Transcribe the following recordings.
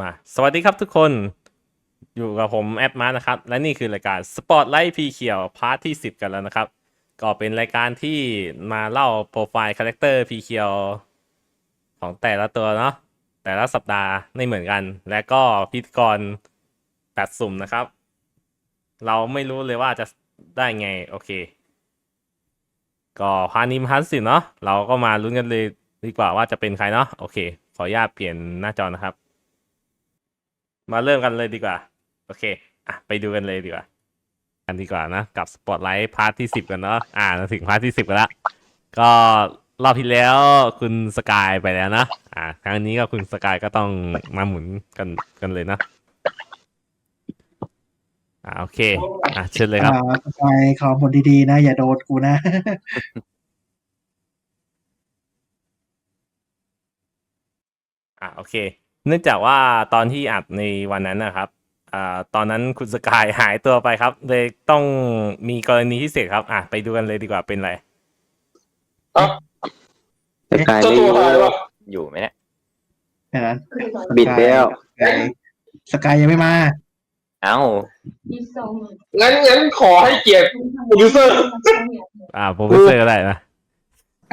มา สวัสดีครับทุกคน อยู่กับผมแอดมาร์นะครับ และนี่คือรายการ Spotlight พีเขียวพาร์ทที่ 10 กันแล้วนะครับ ก็เป็นรายการที่มาเล่าโปรไฟล์คาแรคเตอร์พีเขียวของแต่ละตัวเนาะ แต่ละสัปดาห์ไม่เหมือนกัน และก็พิธีกรตัดสุ่มนะครับ เราไม่รู้เลยว่าจะได้ไง โอเค ก็พานิมพันสิเนาะ เราก็มาลุ้นกันเลยดีกว่าว่าจะเป็นใครเนาะ โอเค ขออนุญาตเปลี่ยนหน้าจอนะครับ มาเริ่มกันเลยดีกว่า โอเค อะ ไปดูกันเลยดีกว่า กันดีกว่านะ กับสปอตไลท์พาร์ทที่สิบกันเนาะ อ่ามาถึงพาร์ทที่สิบกันละ ก็รอบที่แล้วคุณสกายไปแล้วนะ อ่า ครั้งนี้ก็คุณสกายก็ต้องมาหมุนกันกันเลยนะ อ่า โอเค อะเชิญเลยครับอ่าไปขอผลดีๆนะ อย่าโดนกูนะอ่าโอเค เนื่องจากว่าตอนที่อัดในวันนั้นนะครับอ่าตอนนั้นคุณสกายหายตัวไปครับ เลยต้องมีกรณีพิเศษครับ อะไปดูกันเลยดีกว่าเป็นไรสกายเจ้าไม่ตัวอยู่หายปะอยู่ไหมเนี่ยแค่นั้นบิดแล้วสกายสกายยังไม่มา เอ้างั้นงั้นขอให้เกียรติโปรดิวเซอร์ อ่าโปรเฟสเซอร์ก็ได้นะ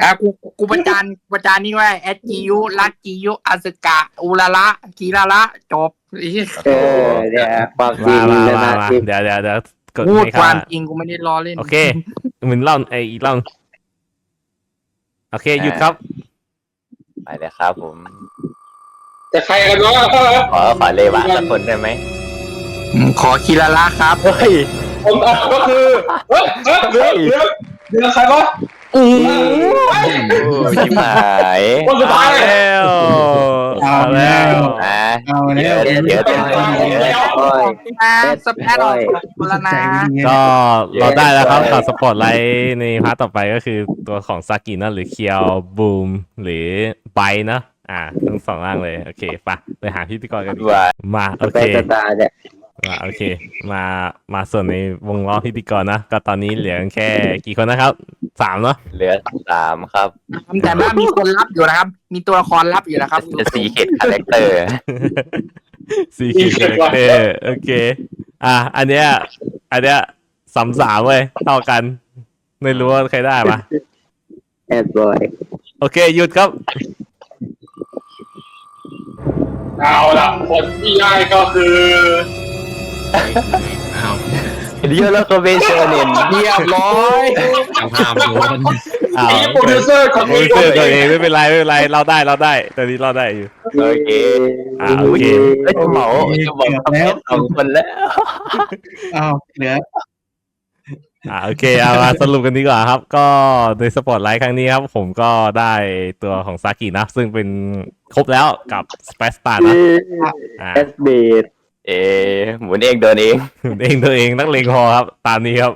อะกูกูประจานประจานนี่ไว้แอดจิยุรักจิยุอาสึกะอุระละกีระละจบไอ้เหี้ยเออเนี่ยความจริมางมานะมานะมาที่เดี๋ยวเดี๋ยวเดี๋ยวกดพูดให้ควาเขามจริงกูไม่ได้ล้อเล่นโอเคเหมือนเล่าไอ้อีกเล่าโอเคหยุดครับ ไปเลยครับผม แต่ใครกันวะขอขอเลวะสักคนได้ไหมอืมขอกีระละครับ เฮ้ย ผมอะก็คือเฮ้ยเฮ้ยเหลือเหลือเหลือใครวะ อู้ชิบหายคนสุดท้ายเลยแล้วเอาแล้วอะเอาเดี๋แล้ยววเดี๋ยวเดี๋ยวเดี๋ยวเดี๋ยวโอ้ยนะสเปซออกอุระนะก็เราได้แล้วครับกับสปอตไลท์ในพาร์ทต่อไปก็คือตัวของซากินะหรือเคียวบูมหรือไบนะอ่าทั้งสองร่างเลยโอเคปะไปหาพิธีกรกันดีกว่าว่ามาโอสเปเคซตาร์เนี่ยมาโอเค มา มาส่วนในวงล้อพิธีกรนะ ก็ตอนนี้เหลือแค่กี่คนนะครับ สามเนาะเหลือสามครับแต่ว่ามีคนรับอยู่นะครับ มีตัวละครรับอยู่นะครับจะสีเข็ดคาแรคเตอร์สี่คิวคาแรคเตอร์โอเค อะอันเนี้ยอันเนี้ยสามสามเว้ยเท่ากัน ไม่รู้ว่าใครได้ปะแอดบอยโอเคหยุดครับเอาละคนที่ได้ก็คือเดียวแล้วก็เบเชอร์เนนเรียบร้อยอ้าวที่โปรดิวเซอร์คนโอ้นี้ยเจอตัวเองไม่เป็นไรไม่เป็นไรเราได้เราได้ตอนนี้เราได้อยู่โอเคอ่าโอเคเอ้ยจะเหมาจะเหมาสเปซสองคนแล้วอ้าวเหลืออ่าโอเคเอามาสรุปกันดีกว่าครับ ก็ในสปอตไลท์ครั้งนี้ครับ ผมก็ได้ตัวของซากินะ ซึ่งเป็นครบแล้วกับสเปซตานะอ่าแอดเบด เอหมุนเองโดนเองเองตัวเองนักเลงพอครับ ตามนี้ครับ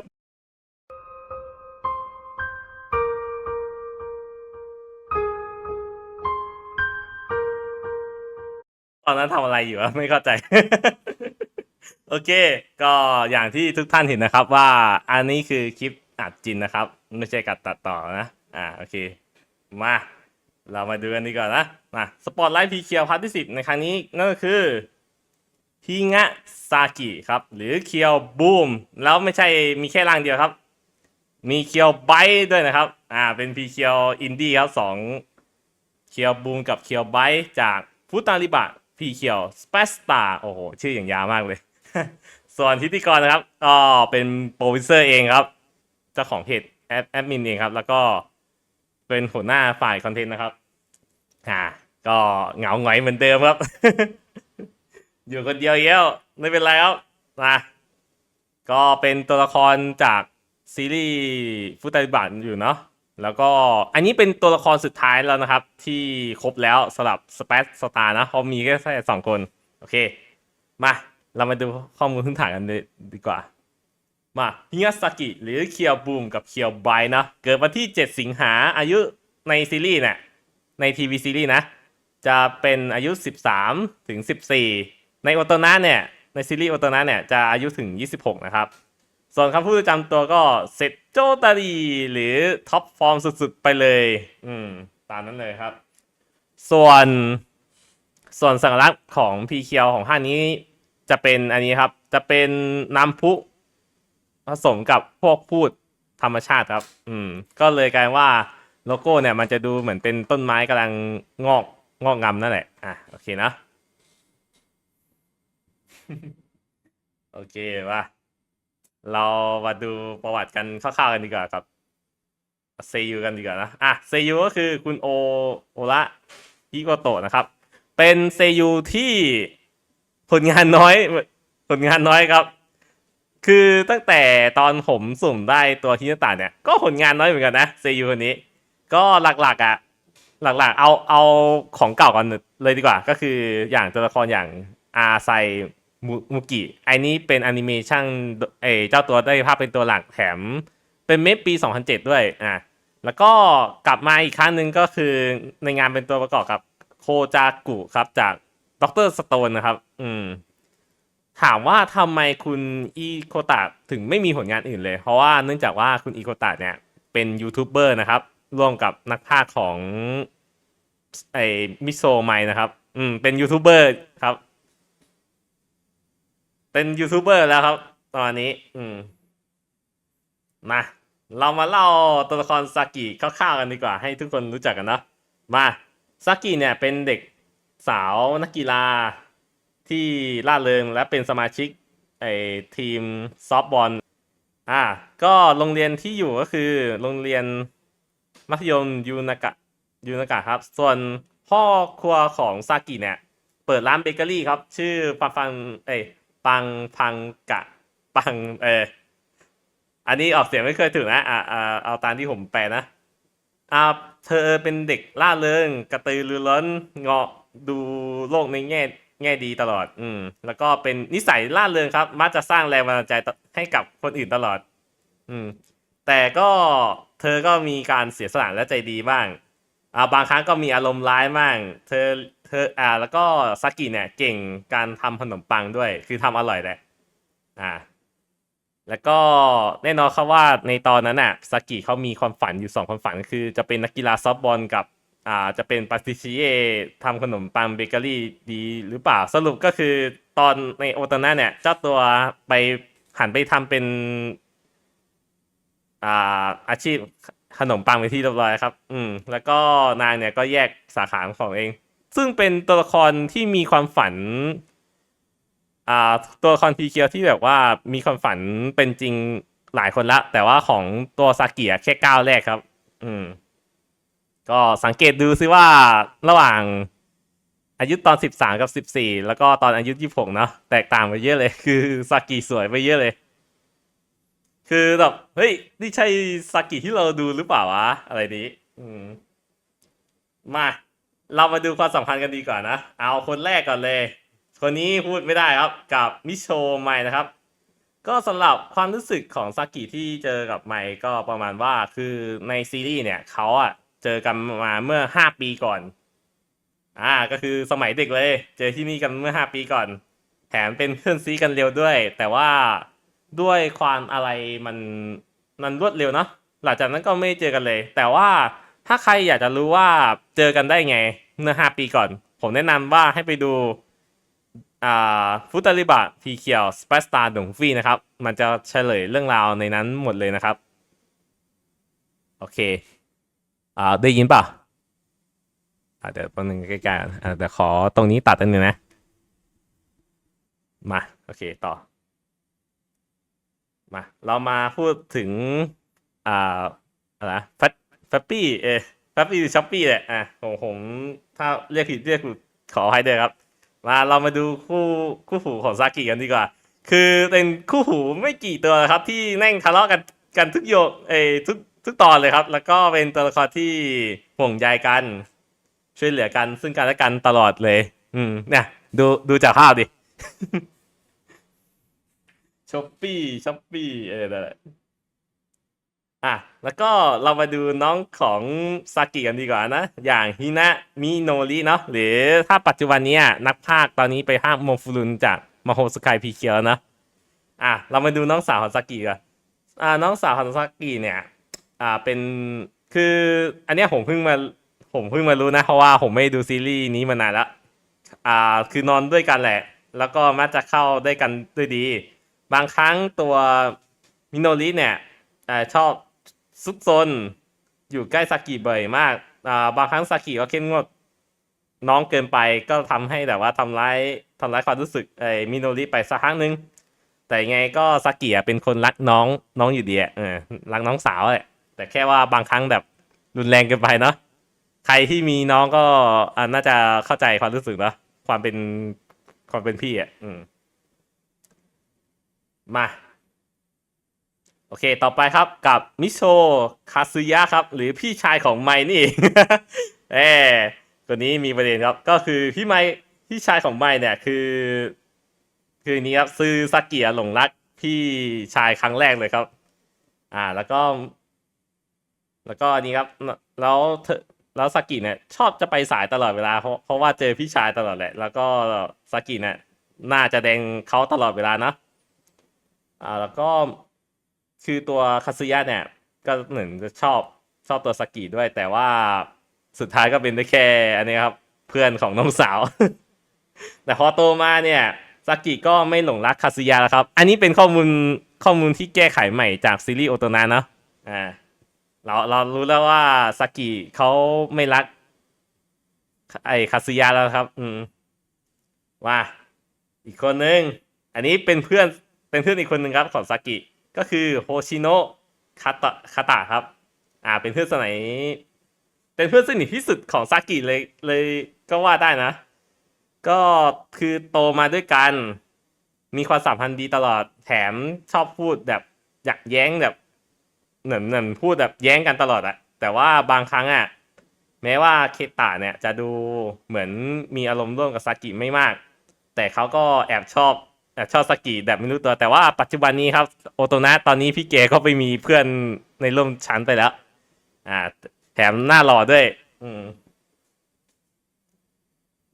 ตอนนั้นทำอะไรอยู่วะไม่เข้าใจ โอเค ก็อย่างที่ทุกท่านเห็นนะครับว่าอันนี้คือคลิปอัดจรินนะครับ ไม่ใช่การตัดต่อนะ อ่าโอเค มา เรามาดูกันดีกว่านะมาสปอตไลท์พีเคียวพาร์ทที่สิบในครั้งนี้นั่นก็คือ ฮิงะซากิครับ หรือเคียวบูม แล้วไม่ใช่มีแค่ร่างเดียวครับ มีเคียวไบด้วยนะครับ อ่า เป็นพีเคียวอินดี้ครับสองเคียวบูมกับเคียวไบจากฟุตาริบะพีเคียวสเปสตาโอ้โห ชื่ออย่างยาวมากเลย ส่วนพิธีกรนะครับก็เป็นโปรดิวเซอร์เองครับ เจ้าของเพจแอดแอดมินเองครับ แล้วก็เป็นหัวหน้าฝ่ายคอนเทนต์นะครับ อ่า ก็เหงาหงอยเหมือนเดิมครับ อยู่คนเดียวเย้วไม่เป็นไรครับมาก็เป็นตัวละครจากซีรีส์ฟุตาริบัตอยู่เนาะแล้วก็อันนี้เป็นตัวละครสุดท้ายแล้วนะครับ ที่ครบแล้วสำหรับสเปซสตาร์นะเพราะมีแค่แค่สองคน โอเค มาเรามาดูข้อมูลพื้นฐานกันดีกว่า มาฮิงาซากิหรือเคียวบูมกับเคียวไบนะเกิดวันที่ 7 สิงหาอายุในซีรีส์เนี่ยในทีวีซีรีส์นะ จะเป็นอายุ 13 ถึง 14 ในโอโตนะเนี่ยในซีรีส์โอโตนะเนี่ยจะอายุถึง 26 นะครับ ส่วนคำพูดประจำตัวก็เซตโจตารีหรือท็อปฟอร์มสุดๆ ไปเลย อืม ตามนั้นเลยครับ ส่วนส่วนสัญลักษณ์ของพีเคียวของภาคนี้จะเป็นอันนี้ครับ จะเป็นน้ำพุผสมกับพวกพูดธรรมชาติครับ อืม ก็เลยกลายว่าโลโก้เนี่ยมันจะดูเหมือนเป็นต้นไม้กำลังงอกงอกงำนั่นแหละ อะ โอเคนะ โอเคว่าเรามาดูประวัติกันคร่าวๆกันดีกว่าครับเซยูกันดีกว่านะอะเซยูก็คือคุณโอโอระฮิโกโตะนะครับ เป็นเซยูที่ผลงานน้อย ผลงานน้อยครับ คือตั้งแต่ตอนผมสุ่มได้ตัวฮินาตะเนี่ย ก็ผลงานน้อยเหมือนกันนะเซยูคนนี้ ก็หลักๆอะหลักๆ เอาเอาของเก่าก่อนเลยดีกว่า ก็คืออย่างตัวละครอย่างอาไซ มุมุกิไอ้นี้เป็นแอนิเมชันเอเจ้าตัวได้ภาพเป็นตัวหลักแถม เป็นเมฟปี 2007 ด้วยอะแล้วก็กลับมาอีกครั้งหนึ่งก็คือในงานเป็นตัวประกอบกับโคจากุครับจากด็อกเตอร์สโตนนะครับ อืม ถามว่าทำไมคุณอีโคตะถึงไม่มีผลงานอื่นเลย เพราะว่าเนื่องจากว่าคุณอีโคตะเนี่ย เป็นยูทูบเบอร์นะครับ ร่วมกับนักพากของไอมิโซไมนะครับ อืม เป็นยูทูบเบอร์ครับ เป็นยูทูบเบอร์แล้วครับ ตอนนี้ อืมมาเรามาเล่าตัวละครซากิคร่าวๆกันดีกว่า ให้ทุกคนรู้จักกันเนะมาซากิเนี่ยเป็นเด็กสาวนักกีฬาที่ล่าเริงและเป็นสมาชิกไอทีมซอฟบอลอ่าก็โรงเรียนที่อยู่ก็คือโรงเรียนมัธยมยูนากะยูนากะครับ ส่วนพ่อครัวของซากิเนี่ย เปิดร้านเบเกอรี่ครับ ชื่อปังฟังเอ้ ปังพังกะ ปังเอออันนี้ออกเสียงไม่เคยถูกนะอ่าเอาตามที่ผมแปลนะอ่าเธอเป็นเด็กล่าเริงกระตือรือร้นเงาะดูโลกในแง่แง่ดีตลอด อืม แล้วก็เป็นนิสัยล่าเริงครับ มักจะสร้างแรงบันดาลใจให้กับคนอื่นตลอด อืม แต่ก็เธอก็มีการเสียสละและใจดีบ้าง อ่า บางครั้งก็มีอารมณ์ร้ายบ้าง เธอ ธออ่า แล้วก็ซากิเนี่ยเก่งการทำขนมปังด้วย คือทำอร่อยแหละอ่า แล้วก็แน่นอนครับว่าในตอนนั้นน่ะซากิเขามีความฝันอยู่สองความฝัน คือจะเป็นนักกีฬาซอฟบอลกับอ่าจะเป็นปาติชิเย่ทำขนมปังเบเกอรี่ดีหรือเปล่าสรุปก็คือตอนในโอตาน่าเนี่ยเจ้าตัวไปหันไปทำเป็นอ่าอาชีพขนมปังไปที่เรียบร้อยครับ อืม แล้วก็นางเนี่ยก็แยกสาขาของเอง ซึ่งเป็นตัวละครที่มีความฝัน อ่า ตัวละครพีเคียวที่แบบว่ามีความฝันเป็นจริงหลายคนละ แต่ว่าของตัวซากิอะแค่ก้าวแรกครับ อืม ก็สังเกตดูซิว่าระหว่างอายุตอนสิบสามกับสิบสี่แล้วก็ตอนอายุยี่หกเนาะแตกต่างไปเยอะเลย คือซากิสวยไปเยอะเลย คือแบบเฮ้ย นี่ใช่ซากิที่เราดูหรือเปล่าวะ อะไรนี้ อืม มา เรามาดูความสัมพันธ์กันดีกว่านนะ เอาคนแรกก่อนเลย คนนี้พูดไม่ได้ครับกับมิโชไมนะครับ ก็สำหรับความรู้สึกของซากิที่เจอกับไมก็ประมาณว่าคือในซีรีส์เนี่ยเขาอะเจอกันมาเมื่อห้าปีก่อน อ่าก็คือสมัยเด็กเลย เจอที่นี่กันเมื่อห้าปีก่อน แถมเป็นเพื่อนซีกันเร็วด้วย แต่ว่าด้วยความอะไรมันมันรวดเร็วเนาะหลังจากนั้นก็ไม่เจอกันเลย แต่ว่า ถ้าใครอยากจะรู้ว่าเจอกันได้ไงเมื่อห้าปีก่อน ผมแนะนำว่าให้ไปดูฟุตาริบะพีเคียวสเปซตาร์ดงฟีนะครับ มันจะเฉลยเรื่องราวในนั้นหมดเลยนะครับ โอเคอ่าได้ยินป่ะเดี๋ยวแป๊บนึงใกล้ๆอ่าเดี๋ยวขอตรงนี้ตัดอันหนึงนะ มา โอเคต่อ มา เรามาพูดถึง อ่า อะไรแฟ แฟปปี้เอแฟปปี้ช้อปปี้แหละอะผมผมถ้าเรียกผิดเรียกขอให้ด้วยครับ มาเรามาดูคู่คู่หูของซากิกันดีกว่า คือเป็นคู่หูไม่กี่ตัวนะครับที่แน่งทะเลาะกันกันทุกโยเอทุกทุกตอนเลยครับ แล้วก็เป็นตัวละครที่ห่วงใยกัน ช่วยเหลือกันซึ่งกันและกันตลอดเลย อืม เนี่ย ดูดูจากภาพดิช้อปปี้ช้อปปี้เออนั่นแหละ อะ แล้วก็เรามาดูน้องของซากิกันดีกว่านะ อย่างฮินะมิโนริเนาะหรือถ้าปัจจุบันนี้นักพากย์ตอนนี้ไปภาคโมฟุรุนจากมาโฮสกายพีเคียวนะอะ เรามาดูน้องสาวของซากิกันอ่าน้องสาวของซากิเนี่ย อ่าเป็นคืออันเนี้ยผมเพิ่งมาผมเพิ่งมารู้นะ เพราะว่าผมไม่ด้ดูซีรีส์นี้มานานแล้วอ่าคือนอนด้วยกันแหละ แล้วก็มักจะเข้าด้วยกันด้วยดี บางครั้งตัวมิโนริเนี่ยอ่าชอบ ซุกซนอยู่ใกล้ซากิบ่อยมากอ่าบางครั้งซากิก็เข้มงวดน้องเกินไปก็ทำให้แบบว่าทำร้ายทำร้ายความรู้สึกไอ้มิโนริไปสักครั้งหนึ่งแต่ยังไงก็ซากิเป็นคนรักน้องน้องอยู่ดีอะเออรักน้องสาวแหละแต่แค่ว่าบางครั้งแบบรุนแรงเกินไปเนาะใครที่มีน้องก็อ่าน่าจะเข้าใจความรู้สึกเนาะความเป็นความเป็นพี่อะอืมมา โอเค ต่อไปครับกับมิโชคาซึยะครับ หรือพี่ชายของไมนี่ เออคนนี้มีประเด็นครับ ก็คือพี่ไมพี่ชายของไมเนี่ยคือ คือนี้ครับซื้อซากิอะหลงรักพี่ชายครั้งแรกเลยครับ อ่า แล้วก็ แล้วก็อันนี้ครับ แล้วเธอแล้วซากิเนี่ยชอบจะไปสายตลอดเวลาเพราะเพราะว่าเจอพี่ชายตลอดแหละ แล้วก็ซากิเนี่ยน่าจะแดงเขาตลอดเวลานะ อ่า แล้วก็ คือตัวคาซึยะเนี่ย ก็เหมือนจะชอบชอบตัวสกิด้วย แต่ว่าสุดท้ายก็เป็นได้แค่ อันนี้ครับ เพื่อนของน้องสาว แต่พอโตมาเนี่ยสกิก็ไม่หลงรักคาซึยะแล้วครับ อันนี้เป็นข้อมูลข้อมูลที่แก้ไขใหม่จากซีรีส์โอโตนาเนาะอ่าเราเรารู้แล้วว่าสกิเขาไม่รัก ไอคาซึยะแล้วครับ อืมว่า อีกคนนึง อันนี้เป็นเพื่อนเป็นเพื่อนอีกคนหนึ่งครับของซากิ ก็คือโฮชิโนะคาตะคาตะครับ อ่า เป็นเพื่อนสมัยเป็นเพื่อนสนิทที่สุดของซากิเลยเลยก็ว่าได้นะ ก็คือโตมาด้วยกัน มีความสัมพันธ์ดีตลอดแถมชอบพูดแบบอยากแย้งแบบเหมือนเหมือนพูดแบบแย้งกันตลอดอะแต่ว่าบางครั้งอะแม้ว่าเคตะเนี่ยจะดูเหมือนมีอารมณ์ร่วมกับซากิไม่มาก แต่เขาก็แอบชอบ แอบชอบสกีแบบไม่รู้ตัวแต่ว่าปัจจุบันนี้ครับโอโตนะตอนนี้พี่เกก็ไปมีเพื่อนในร่วมชั้นไปแล้ว อ่า แถมหน้าหล่อด้วย อืม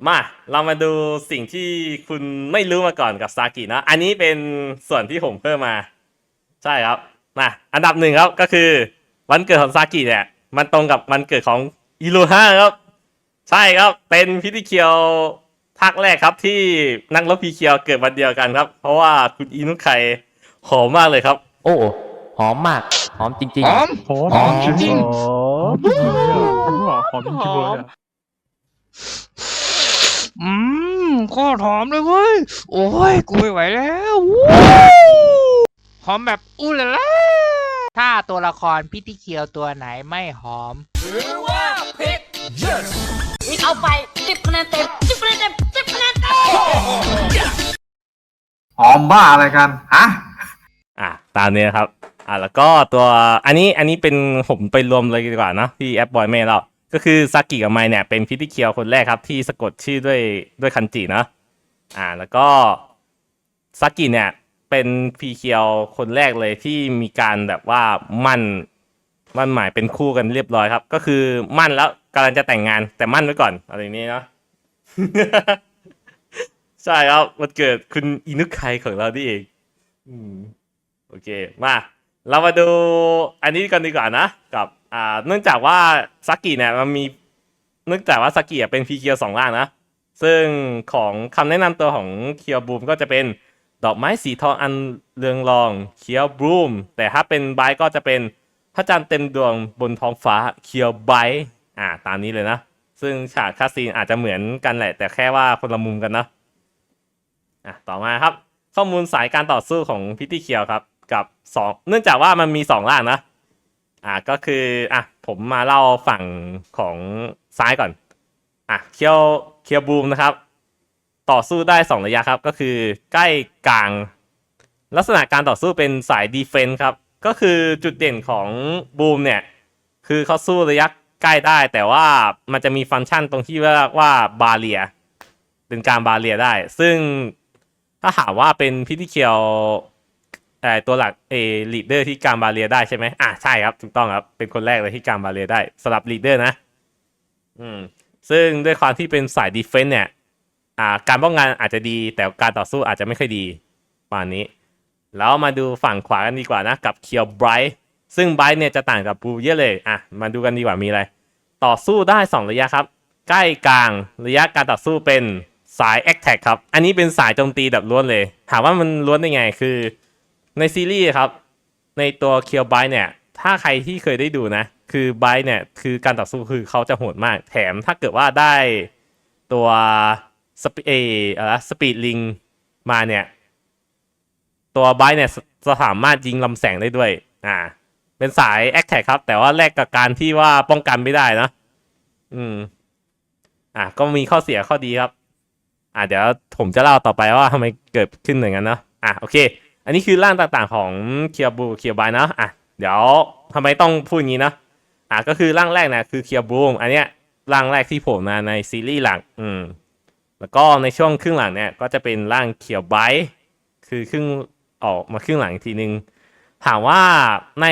มาเรามาดูสิ่งที่คุณไม่รู้มาก่อนกับซากินะอันนี้เป็นส่วนที่ผมเพิ่มมา ใช่ครับมาอันดับหนึ่งครับก็คือ วันเกิดของซากิเนี่ย มันตรงกับวันเกิดของอิรุฮะครับ ใช่ครับเป็นพิธีเคียว ภาคแรกครับที่นักรบพีเคียวเกิดวันเดียวกันครับ เพราะว่าคุณอินุไคหอมมากเลยครับ โอ้หอมมาก หอมจริง หอม หอมหอมจริง หอมจริงเลยอะหอมจริงเลยอะอืมโคตรหอมเลยเว้ย โอ้ย กูไม่ไหวแล้ววู้หอมแบบอู้ละละถ้าตัวละครพิธีเคียวตัวไหนไม่หอมเอาไปสิบคะแนนเต็มสิบคะแนนเต็มสิบคะแนนเต็ม หอมบ้าอะไรกันฮะอะตามนี้นะครับ อะแล้วก็ตัวอันนี้อันนี้เป็นผมไปรวมเลยดีกว่านะที่แอปบอยเมย์เราก็คือซากิกับไมเนี่ยเป็นพิธีเคียวคนแรกครับ ที่สะกดชื่อด้วยด้วยคันจินะอ่าแล้วก็ซากิเนี่ยเป็นพีเคียวคนแรกเลยที่มีการแบบว่ามั่นมั่นหมายเป็นคู่กันเรียบร้อยครับ ก็คือมั่นแล้วกำลังจะแต่งงานแต่มั่นไว้ก่อนอะไรนี้เนาะ ใช่ครับวันเกิดคุณอินุไคของเรานี่เองอืมโอเคมาเรามาดูอันนี้กันดีกว่านะกับอ่าเนื่องจากว่าซากิเนี่ยมันมีเนื่องจากว่าซากิอะเป็นพีเคียวสองล่างนะ ซึ่งของคำแนะนำตัวของเคียวบูมก็จะเป็นดอกไม้สีทองอันเรืองรองเคียวบูมแต่ถ้าเป็นไบก็จะเป็นพระจันทร์เต็มดวงบนท้องฟ้าเคียวไบอ่าตามนี้เลยนะ ซึ่งฉากคาสซีนอาจจะเหมือนกันแหละ แต่แค่ว่าคนละมุมกันนะ อะต่อมาครับ ข้อมูลสายการต่อสู้ของพิธีเคียวครับ กับสองเนื่องจากว่ามันมีสองล่างนะอะก็คืออะผมมาเล่าฝั่งของซ้ายก่อนอะเคียวเคียวบูมนะครับ ต่อสู้ได้สองระยะครับ ก็คือใกล้กลาง ลักษณะการต่อสู้เป็นสายดีเฟนส์ครับ ก็คือจุดเด่นของบูมเนี่ยคือเขาสู้ระยะใกล้ได้ แต่ว่ามันจะมีฟังก์ชันตรงที่เรียกว่าบาเรียเป็นการบาเรียได้ ซึ่ง ถ้าถามว่าเป็นพิธีเคียวเอ่อตัวหลักเอลีดเดอร์ที่การบาเรียได้ใช่ไหมอะใช่ครับถูกต้องครับ เป็นคนแรกเลยที่การบาเรียได้สำหรับลีดเดอร์นะ อืม ซึ่งด้วยความที่เป็นสายดีเฟนต์เนี่ย อ่า การป้องกันอาจจะดี แต่การต่อสู้อาจจะไม่ค่อยดีประมาณนี้ แล้วมาดูฝั่งขวากันดีกว่านะ กับเคียวไบรท์ซึ่งไบรท์เนี่ยจะต่างกับบูเยอะเลย อะ มาดูกันดีกว่ามีอะไร ต่อสู้ได้ 2 ระยะครับ ใกล้กลางระยะการต่อสู้เป็น สาย a อ t แทครับ อันนี้เป็นสายโจมตีแบบล้วนเลย ถามว่ามันล้วนได้ไง คือในซีรีส์ครับ ในตัวเคียวไบเนี่ย ถ้าใครที่เคยได้ดูนะ คือไบเนี่ยคือการต่อสู้คือเขาจะโหดมาก แถมถ้าเกิดว่าได้ตัวสปีเออะไรสปีดลิงมาเนี่ย ตัวไบเนี่ยจะสามารถยิงลำแสงได้ด้วย อ่า เป็นสายแอคแท็กครับ แต่ว่าแลกกับการที่ว่าป้องกันไม่ได้นะ อืม อะก็มีข้อเสียข้อดีครับ อะเดี๋ยวผมจะเล่าต่อไปว่าทำไมเกิดขึ้นอย่างนั้นเนาะอะโอเค อันนี้คือร่างต่างๆของเคียบูเคียบายเนาะอะเดี๋ยวทำไมต้องพูดอย่างนี้นะอะก็คือร่างแรกนะคือเคียบูมอันเนี้ยร่างแรกที่ผล่มาในซีรีส์หลักอืมแล้วก็ในช่วงครึ่งหลังเนี่ยก็จะเป็นร่างเคียวไบคือครึ่งออกมาครึ่งหลังอีกทีนึงถามว่าใน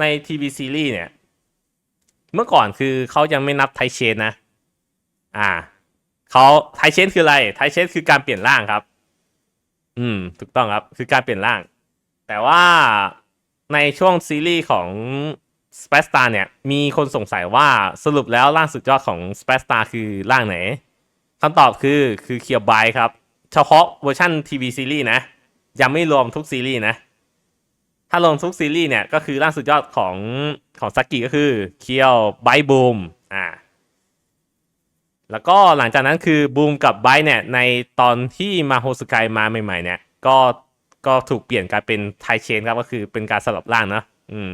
ในทีวีซีรีส์เนี่ย เมื่อก่อนคือเขายังไม่นับไทเชนนะ อ่า เขาไทเชนคืออะไรไทเชนคือการเปลี่ยนร่างครับ อืม ถูกต้องครับ คือการเปลี่ยนร่าง แต่ว่าในช่วงซีรีส์ของ s p a c e Star เนี่ย มีคนสงสัยว่าสรุปแล้วร่างสุดยอดของ s p a c e Star คือร่างไหนคำตอบคือคือเคียวไบครับ เฉพาะเวอร์ชันทีวีซีรีส์นะ ยังไม่รวมทุกซีรีส์นะ ถ้ารวมทุกซีรีส์เนี่ย ก็คือร่างสุดยอดของของซากิก็คือเคียวไบบูมอ่า แล้วก็หลังจากนั้นคือบูมกับไบเนี่ยในตอนที่มาโฮสกายมาใหม่ ๆ เนี่ย ก็ก็ถูกเปลี่ยนกลายเป็นไทเชนครับก็คือเป็นการสลับร่างนะอืม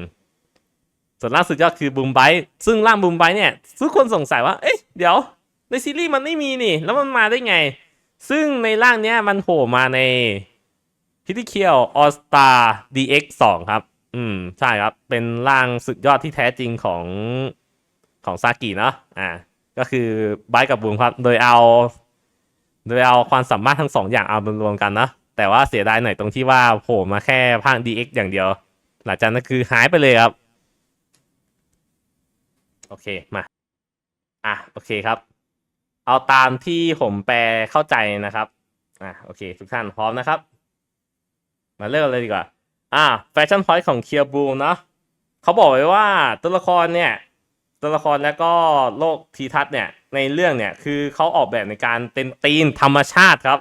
ส่วนล่างสุดยอดคือบูมไบซึ่งร่างบูมไบเนี่ยทุกคนสงสัยว่าเอ๊ะเดี๋ยวในซีรีส์มันไม่มีนี่ แล้วมันมาได้ไง ซึ่งในร่างเนี้ยมันโผล่มาในพิธีเคียวออสตา DX 2ครับ อืม ใช่ครับ เป็นร่างสุดยอดที่แท้จริงของของซากิเนาะอ่า ก็คือไบร์กับบูมครับ โดยเอา โดยเอาความสามารถทั้งสองอย่างเอามารวมกันนะ แต่ว่าเสียดายหน่อยตรงที่ว่าโผล่มาแค่ภาค DX อย่างเดียว หลังจากนั้นคือหายไปเลยครับ โอเคมา อะโอเคครับ เอาตามที่ผมแปลเข้าใจนะครับ อะโอเค ทุกท่านพร้อมนะครับ มาเริ่มเลยดีกว่า อ่าแฟชั่นพอยต์ของเคียร์บูเนาะเขาบอกไว้ว่าตัวละครเนี่ย ตัวละครแล้วก็โลกทีทัศน์เนี่ยในเรื่องเนี่ยคือเขาออกแบบในการเป็นตีนธรรมชาติครับ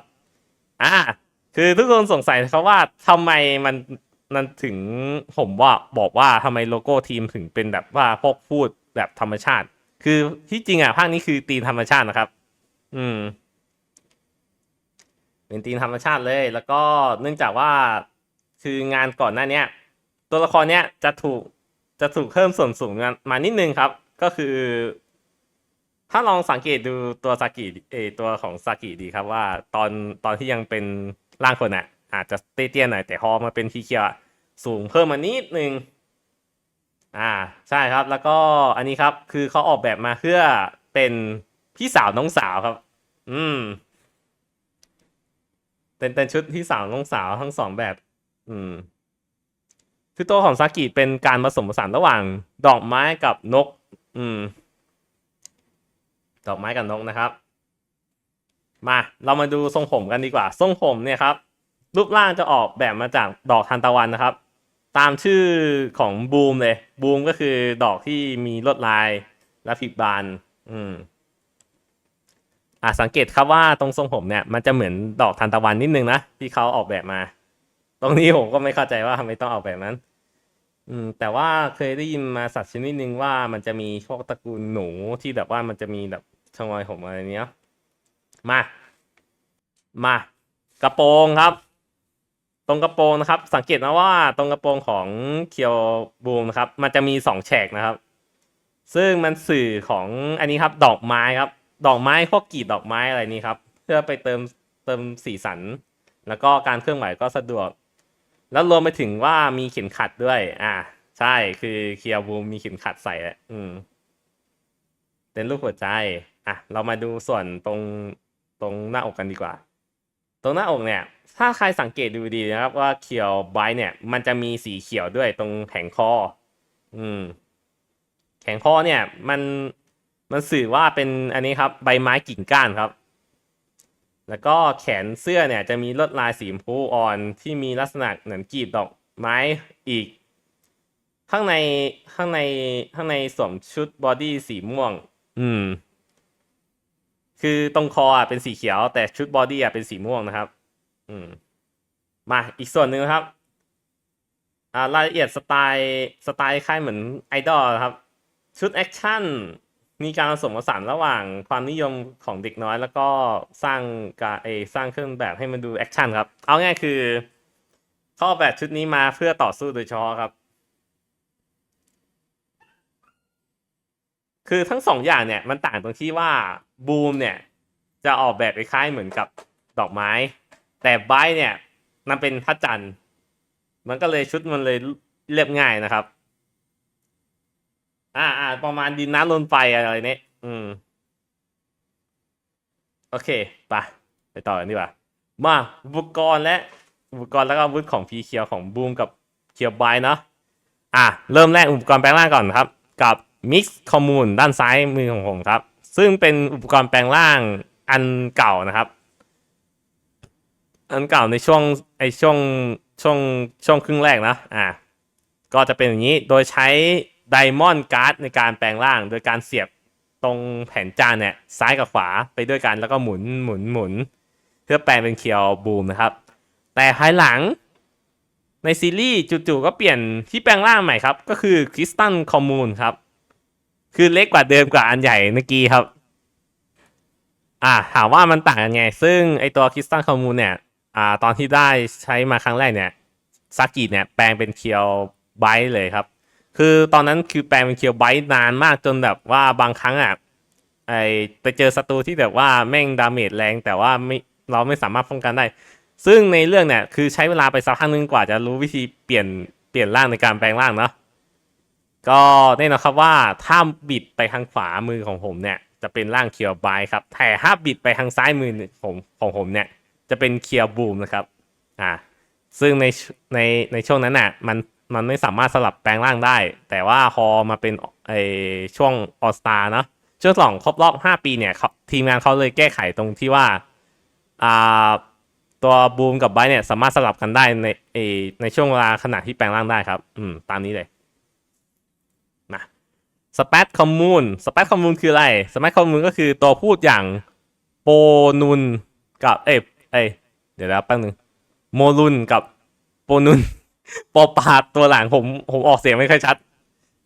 อ่าคือทุกคนสงสัยเขาว่าทำไมมันมันถึงผมว่าบอกว่าทำไมโลโก้ทีมถึงเป็นแบบว่าพกพูดแบบธรรมชาติ คือที่จริงอะภาคนี้คือตีนธรรมชาตินะครับ อืม เป็นตีมธรรมชาติเลย แล้วก็เนื่องจากว่าคืองานก่อนหน้าเนี้ย ตัวละครเนี้ยจะถูกจะถูกเพิ่มส่วนสูงมานิดนึงครับ ก็คือ ถ้าลองสังเกตดูตัวซากิเอตัวของซากิดีครับว่าตอนตอนที่ยังเป็นร่างคนอะอาจจะเตี้ยๆหน่อยแต่พอมาเป็นทีเคียวสูงเพิ่มมานิดนึงอ่าใช่ครับแล้วก็อันนี้ครับคือเขาออกแบบมาเพื่อเป็นพี่สาวน้องสาวครับ อืมเป็นเป็นชุดที่สาวน้องสาวทั้งสองแบบ อืมคือตัวของซากิเป็นการผสมผสานระหว่างดอกไม้กับนก อืม ดอกไม้กับนกนะครับ มา เรามาดูทรงผมกันดีกว่า ทรงผมเนี่ยครับ รูปร่างจะออกแบบมาจากดอกทานตะวันนะครับ ตามชื่อของบูมเลย บูมก็คือดอกที่มีลวดลายและผิบาน อืม อะสังเกตครับว่าตรงทรงผมเนี่ย มันจะเหมือนดอกทานตะวันนิดนึงนะที่เขาออกแบบมา ตรงนี้ผมก็ไม่เข้าใจว่าทำไมต้องออกแบบนั้น อืมแต่ว่าเคยได้ยินมาสัตว์ชนิดหนึ่งว่ามันจะมีพวกตระกูลหนูที่แบบว่ามันจะมีแบบชงอยผมอะไรเนี้ย มา มา กระโปรงครับ ตรงกระโปรงนะครับ สังเกตนะว่าตรงกระโปรงของเคียวบูมนะครับ มันจะมีสองแฉกนะครับ ซึ่งมันสื่อของอันนี้ครับดอกไม้ครับ ดอกไม้พวกกีดดอกไม้อะไรนี้ครับ เพื่อไปเติมเติมสีสัน แล้วก็การเครื่องหมายก็สะดวก แล้วรวมไปถึงว่ามีเข็มขัดด้วย อ่า ใช่คือเคียวบูมมีเข็มขัดใส่แหละอืมเป็นรูปหัวใจ อะ เรามาดูส่วนตรงตรงหน้าอกกันดีกว่า ตรงหน้าอกเนี่ย ถ้าใครสังเกตดูดีนะครับ ว่าเขียวไบเนี่ย มันจะมีสีเขียวด้วยตรงแผงคอ อืม แผงคอเนี่ย มันมันสื่อว่าเป็นอันนี้ครับ ใบไม้กิ่งก้านครับ แล้วก็แขนเสื้อเนี่ยจะมีลวดลายสีชมพูอ่อนที่มีลักษณะเหมือนกีบดอกไม้อีก ข้างในข้างในข้างในสวมชุดบอดี้สีม่วง อืม คือตรงคออะเป็นสีเขียว แต่ชุดบอดี้อะเป็นสีม่วงนะครับ อืม มาอีกส่วนหนึ่งนะครับอ่ารายละเอียดสไตล์สไตล์คล้ายเหมือนไอดอลครับ ชุดแอคชั่น มีการผสมผสานระหว่างความนิยมของเด็กน้อย แล้วก็สร้างการเอสร้างเครื่องแบบให้มันดูแอคชั่นครับ เอาง่ายคือขาอแบบชุดนี้มาเพื่อต่อสู้โดยเฉพาะครับ คือทั้งสองอย่างเนี่ยมันต่างตรงที่ว่าบูมเนี่ยจะออกแบบคล้ายๆเหมือนกับดอกไม้ แต่ไบเนี่ยมันเป็นพระจันทร์มันก็เลยชุดมันเลยเรียบง่ายนะครับ อ่าอ่าประมาณดินน้ำลมไฟอะไรเนี้ยอืม โอเคไปไปต่อกันดีกว่ามาอุปกรณ์และอุปกรณ์แล้วก็วุธของพีเคียวของบูมกับเคียวไบเนาะอะเริ่มแรกอุปกรณ์แปลงร่างก่อนครับ กับ Mix Commune ด้านซ้ายมือของผมครับ ซึ่งเป็นอุปกรณ์แปลงร่างอันเก่านะครับ อันเก่าในช่วงไอช่วงช่วงช่วงครึ่งแรกนะอะก็จะเป็นอย่างนี้โดยใช้ ไดมอนด์การ์ดในการแปลงร่าง โดยการเสียบตรงแผ่นจานเนี่ยซ้ายกับขวาไปด้วยกันแล้วก็หมุนหมุนหมุน เพื่อแปลงเป็นเคียวบูมนะครับ แต่ภายหลังในซีรีส์จู่ๆก็เปลี่ยนที่แปลงร่างใหม่ครับ ก็คือคริสตัลคอมมูนครับ คือเล็กกว่าเดิมกว่าอันใหญ่เมื่อกี้ครับ อ่าถามว่ามันต่างกันไง ซึ่งไอตัวคริสตัลคอมมูนเนี่ยอ่าตอนที่ได้ใช้มาครั้งแรกเนี่ยซากิเนี่ยแปลงเป็นเคียวไบต์เลยครับ คือตอนนั้นคือแปลงเป็นเคียวไบต์นานมากจนแบบว่าบางครั้งอะไอไปเจอศัตรูที่แบบว่าแม่งดาเมจแรง แต่ว่าไม่เราไม่สามารถป้องกันได้ ซึ่งในเรื่องเนี่ยคือใช้เวลาไปสักพักหนึงกว่าจะรู้วิธีเปลี่ยนเปลี่ยนร่างในการแปลงร่างเนาะก็แน่นอนครับว่าถ้าบิดไปทางขวามือของผมเนี่ย จะเป็นร่างเคียวไบต์ครับแต่ถ้าบิดไปทางซ้ายมือผมของผมเนี่ยจะเป็นเคียวบูมนะครับอ่าซึ่งในในในช่วงนั้นน่ะมัน มันไม่สามารถสลับแปลงร่างได้ แต่ว่าพอมาเป็นไอช่วงออสตาเนาะช่วงสองครบรอบ 5 ปีเนี่ยทีมงานเขาเลยแก้ไขตรงที่ว่าอ่าตัวบูมกับไบร์เนี่ยสามารถสลับกันได้ในเอในช่วงเวลาขณะที่แปลงร่างได้ครับ อืม ตามนี้เลยนะสเปซคอมมูนสเปซคอมมูนคืออะไรสเปซคอมมูนก็คือตัวพูดอย่างโปนุนกับเอยเอยเดี๋ยวนะแป๊บนึงโมลุนกับโปนุน ปอปาดตัวหลังผมผมออกเสียงไม่ค่อยชัด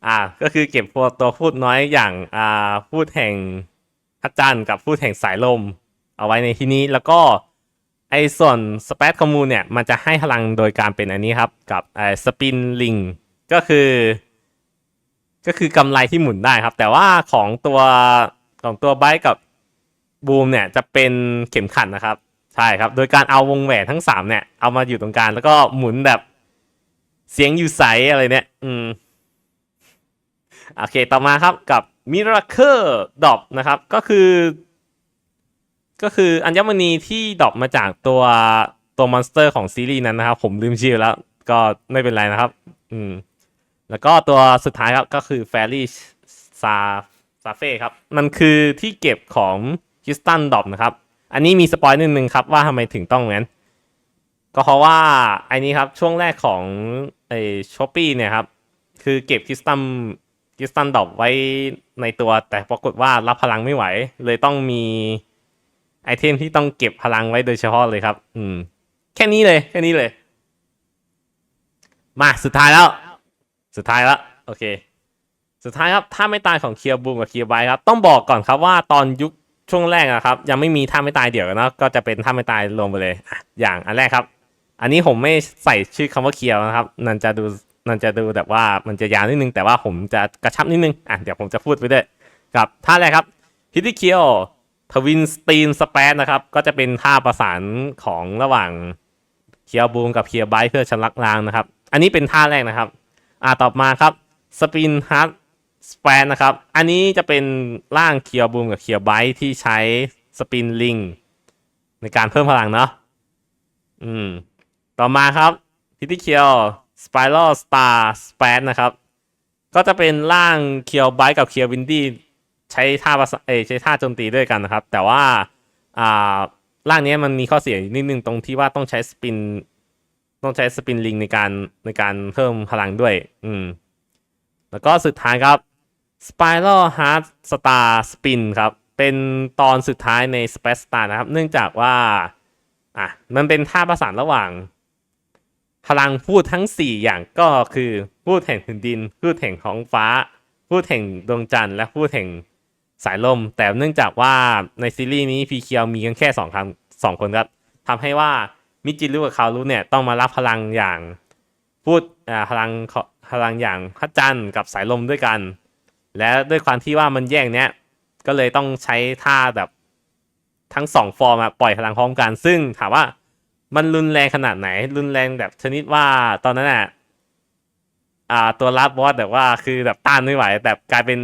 อ่า ก็คือเก็บตัวตัวพูดน้อยอย่างอ่าพูดแห่งพระจันกับพูดแห่งสายลม เอาไว้ในที่นี้แล้วก็ไอส่วนสเปซคอมมูนเนี่ย มันจะให้พลังโดยการเป็นอันนี้ครับ กับไอสปินลิงก็คือ ก็คือกำไรที่หมุนได้ครับ แต่ว่าของตัวของตัวไบกับบูมเนี่ยจะเป็นเข็มขัดนะครับ ใช่ครับ โดยการเอาวงแหวนทั้งสามเนี่ย เอามาอยู่ตรงกลางแล้วก็หมุนแบบ เสียงอยู่ใสอะไรเนี่ย อืม โอเค ต่อมาครับกับ Miracle Drop นะครับ ก็คือ ก็คืออัญมณีที่ดรอปมาจากตัวตัวมอนสเตอร์ของซีรีส์นั้นนะครับ ผมลืมชื่อแล้ว ก็ไม่เป็นไรนะครับ อืม แล้วก็ตัวสุดท้ายครับ ก็คือ Fairy ซาซาเฟ่ครับ มันคือที่เก็บของคิสตันดรอปนะครับ อันนี้มีสปอยนิดนึงครับว่าทำไมถึงต้องงั้น ก็เพราะว่าไอ้นี้ครับช่วงแรกของไอ้ช้อปปี้เนี่ยครับ คือเก็บคริสตัมคริสตันดอปไว้ในตัวแต่ปรากฏว่ารับพลังไม่ไหว เลยต้องมีไอเทมที่ต้องเก็บพลังไว้โดยเฉพาะเลยครับ อืม แค่นี้เลย แค่นี้เลย มาสุดท้ายแล้ว สุดท้ายแล้ว โอเค สุดท้ายครับท่าไม่ตายของเคียวบูมกับเคียวไบครับ ต้องบอกก่อนครับว่าตอนยุคช่วงแรกนะครับ ยังไม่มีท่าไม่ตายเดี่ยวนเนอะก็จะเป็นท่าไม่ตายรวมไปเลย อย่างอันแรกครับ อันนี้ผมไม่ใส่ชื่อคำว่าเคียวนะครับนันจะดูนันจะดูแบบว่ามันจะยาวนิดนึง แต่ว่าผมจะกระชับนิดนึงอะเดี๋ยวผมจะพูดไปด้วยกับท่าแรกครับฮิตติเคียวทวินสตีนสเปซนะครับ ก็จะเป็นท่าประสานของระหว่างเคียวบูมกับเคียวไบเพื่อชำระล้างนะครับ อันนี้เป็นท่าแรกนะครับ อ่าต่อมาครับสปินฮาร์ดสเปนนะครับ อันนี้จะเป็นร่างเคียวบูมกับเคียวไบที่ใช้สปินลิงในการเพิ่มพลังเนาะอืม ต่อมาครับพิธีเคียวสไปรัลสตาร์สเปนนะครับ ก็จะเป็นร่างเคียวไบกับเคียววินดี้ใช้ท่าเอใช้ท่าโจมตีด้วยกันนะครับ แต่ว่าอ่าร่างนี้มันมีข้อเสียนิดนึงตรงที่ว่าต้องใช้สปิน ต้องใช้สปินลิงในการในการเพิ่มพลังด้วย อืม แล้วก็สุดท้ายครับ Spiral Heart Star Spin ครับ เป็นตอนสุดท้ายใน Space Star นะครับ เนื่องจากว่า อะ มันเป็นท่าประสานระหว่าง พลังพูดทั้ง 4 อย่างก็คือพูดแห่งพื้นดิน พูดแห่งท้องฟ้า พูดแห่งดวงจันทร์และพูดแห่งสายลม แต่เนื่องจากว่าในซีรีส์นี้พีเคียวมีกันแค่สองคำสองคนครับทำให้ว่ามิจิรุกับคารุเนี่ยต้องมารับพลังอย่างพูดอ่าพลังพลังอย่างพระจันทร์กับสายลมด้วยกัน และด้วยความที่ว่ามันแยกเนี้ยก็เลยต้องใช้ท่าแบบทั้งสองฟอร์มปล่อยพลังพร้อมกัน ซึ่งถามว่า มันรุนแรงขนาดไหน รุนแรงแบบชนิดว่าตอนนั้นอะอ่า ตัวรับบอสแบบว่าคือแบบต้านไม่ไหวแบบกลายเป็น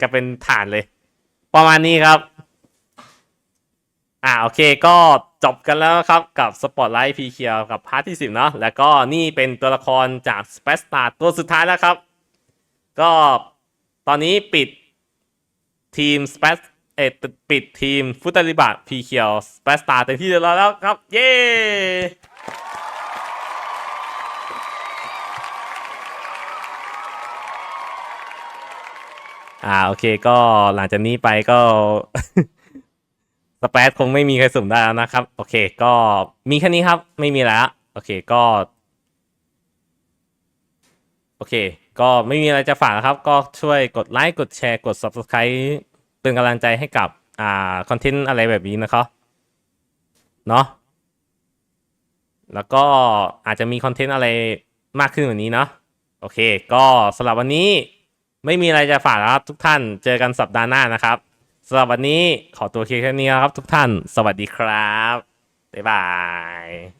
กลายเป็นฐานเลย ประมาณนี้ครับ อ่าโอเคก็จบกันแล้วครับกับสปอตไลท์พีเคียวกับพาร์ทที่ 10 เนาะแล้วก็นี่เป็นตัวละครจากสเปซตาร์ตัวสุดท้ายแล้วครับ ก็ตอนนี้ปิดทีมสเปซ เอปิดทีมฟุตลิบะพีเคียวสเปซตาเต็มที่เรียบร้อยแล้วครับ เย้อ่าโอเคก็หลังจากนี้ไปก็ สเปซคงไม่มีใครสุ่มได้แล้วนะครับ โอเคก็มีแค่นี้ครับไม่มีแล้ว โอเคก็ โอเค ก็ไม่มีอะไรจะฝากนะครับ ก็ช่วยกดไลค์กดแชร์กด subscribe เป็นกำลังใจให้กับอ่าคอนเทนต์อะไรแบบนี้นะครับเนาะแล้วก็อาจจะมีคอนเทนต์อะไรมากขึ้นกว่านี้เนาะโอเค ก็สำหรับวันนี้ไม่มีอะไรจะฝากแล้วครับทุกท่านเจอกันสัปดาห์หน้านะครับสำหรับวันนี้ขอตัวเคลียร์แค่นี้ครับทุกท่าน สวัสดีครับบ๊ายบาย